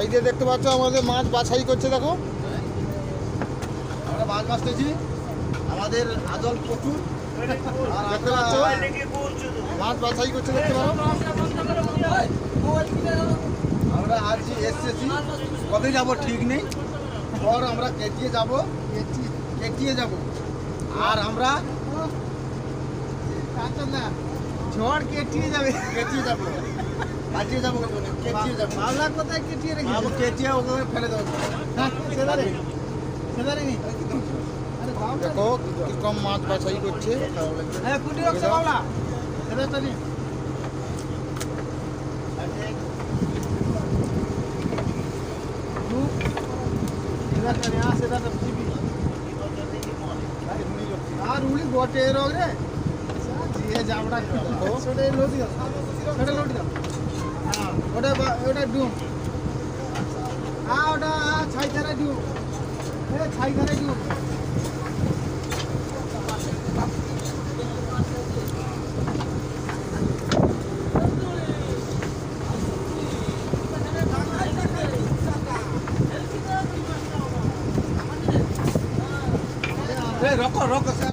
এই যে দেখতে পাচ্ছ আমাদের মাছ বাছাই করছে দেখো। আমরা মাছ বাছতেছি। আমাদের আজল প্রচুর। আর দেখতে পাচ্ছ? মাছ বাছাই করছে দেখতে পাচ্ছ? আমরা আজ এসেছি। কবে যাব ঠিক নেই। পর আমরা কেটিয়ে যাব। কেটিয়ে যাব। আর আমরা ঝড় কেটিয়ে যাবে। কেটিয়ে যাব। কাটিয়ে যাব কেটিয়ে যাব। মামলা কোথায় কেটিয়ে রেখে আমরা কেটিয়ে ওকে ফেলে দেবো। সেদারে। সেদারে নি। দেখো কি কম মাছ বাছাই করছে। হ্যাঁ কুটি রাখছে সেদারটা নি। আর উলি রোগ রে। দিয়ে জাবড়া ছোটে লোটি দাও। ছোটে লোটি দাও। হ্যাঁ ওটা ওটা ডুম। হ্যাঁ ওটা ছাই ধারে ডুম। এ ছাই ধারে ডুম রকো রকো, স্যার।